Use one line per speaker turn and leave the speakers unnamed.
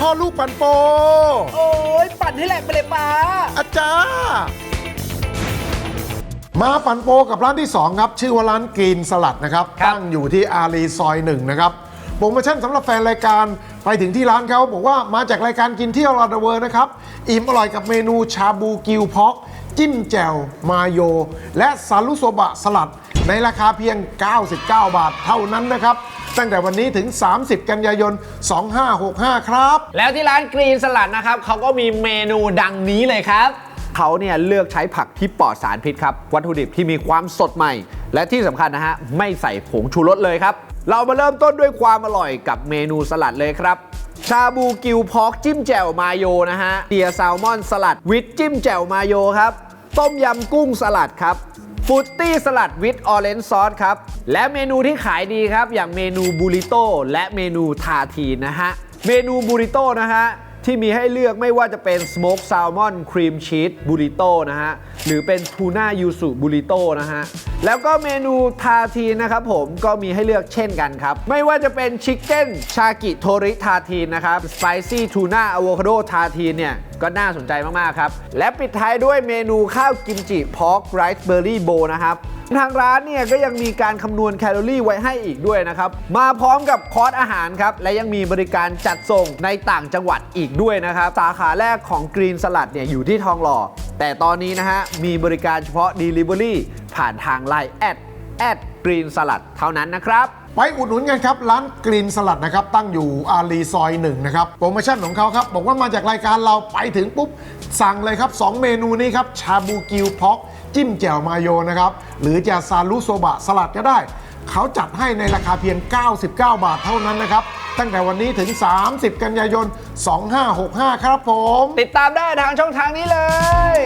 พ่อลูกปันโป
โอ้ยปั่นให้แหลกไปเลยป้า
อาจารย์มาปันโปกับร้านที่ 2 ครับ ชื่อว่าร้านกรีนสลัดนะครับ
ครับ
ตั้งอยู่ที่อารีซอยหนึ่งนะครับโปรโมชั่นสำหรับแฟนรายการไปถึงที่ร้านเขาบอกว่ามาจากรายการกินเที่ยวลาดเวอร์นะครับ อิ่มอร่อยกับเมนูชาบูกิวพอก จิ้มแจ่ว มาโย และซาลุโซบะสลัด ในราคาเพียง 99 บาทเท่านั้นนะครับ ตั้งแต่วันนี้ถึง 30 กันยายน 2565 ครับ
แล้วที่ร้านกรีนสลัดนะครับเขาก็มีเมนูดังนี้เลยครับ เขาเนี่ยเลือกใช้ผักที่ปลอดสารพิษครับ วัตถุดิบที่มีความสดใหม่ และที่สำคัญนะฮะ ไม่ใส่ผงชูรสเลยครับ เรามาเริ่มต้นด้วยความอร่อยกับเมนูสลัดเลยครับ ชาบูกิวพอกจิ้มแจ่วมาโยนะฮะเดียแซลมอนสลัดวิดจิ้มแจ่วมาโยครับ ต้มยำกุ้งสลัดครับ ฟุตตี้สลัดวิดออเรนจ์ซอสครับ และเมนูที่ขายดีครับ อย่างเมนูบูริโต้และเมนูทาทีนนะฮะ เมนูบูริโต้นะฮะ ที่มีให้เลือกไม่ว่าจะเป็นสโมกแซลมอนครีมชีสบูริโต้นะฮะ หรือเป็นทูน่ายูสุบูริโต้นะฮะ แล้วก็เมนูทาทีนะครับผมก็มีให้เลือกเช่นกันครับ ไม่ว่าจะเป็นชิคเก้นชากิโทริทาทีนนะครับสไปซี่ทูน่าอะโวคาโดทาทีเนี่ยก็น่าสนใจมาก ๆ ครับ และปิดท้ายด้วยเมนูข้าวกิมจิพอกไรซ์เบอร์รี่โบนะครับ ทางร้านเนี่ยก็ยังมีการคำนวณแคลอรี่ไว้ให้อีกด้วยนะครับ มาพร้อมกับคอร์สอาหารครับ และยังมีบริการจัดส่งในต่างจังหวัดอีกด้วยนะครับ สาขาแรกของกรีนสลัดเนี่ยอยู่ที่ทองหล่อ แต่ตอนนี้นะฮะ มีบริการเฉพาะ Delivery ผ่านทางไลน์แอดแอดกรีนสลัดเท่านั้นนะครับ
ไปอุดหนุนกันครับ ร้านกรีนสลัดนะครับ ตั้งอยู่อารีซอยหนึ่งนะครับ โปรโมชั่นของเขาครับ บอกว่ามาจากรายการเราไปถึงปุ๊บ สั่งเลยครับ 2 เมนูนี้ครับ ชาบูกิวพอกจิ้มแจ่วมาโยนะครับ หรือจะซาลุโซบะสลัดก็ได้ เขาจัดให้ในราคาเพียง 99 บาทเท่านั้นนะครับ ตั้งแต่วันนี้ถึง 30 กันยายน 2565 ครับผม
ติดตามได้ทางช่องทางนี้เลย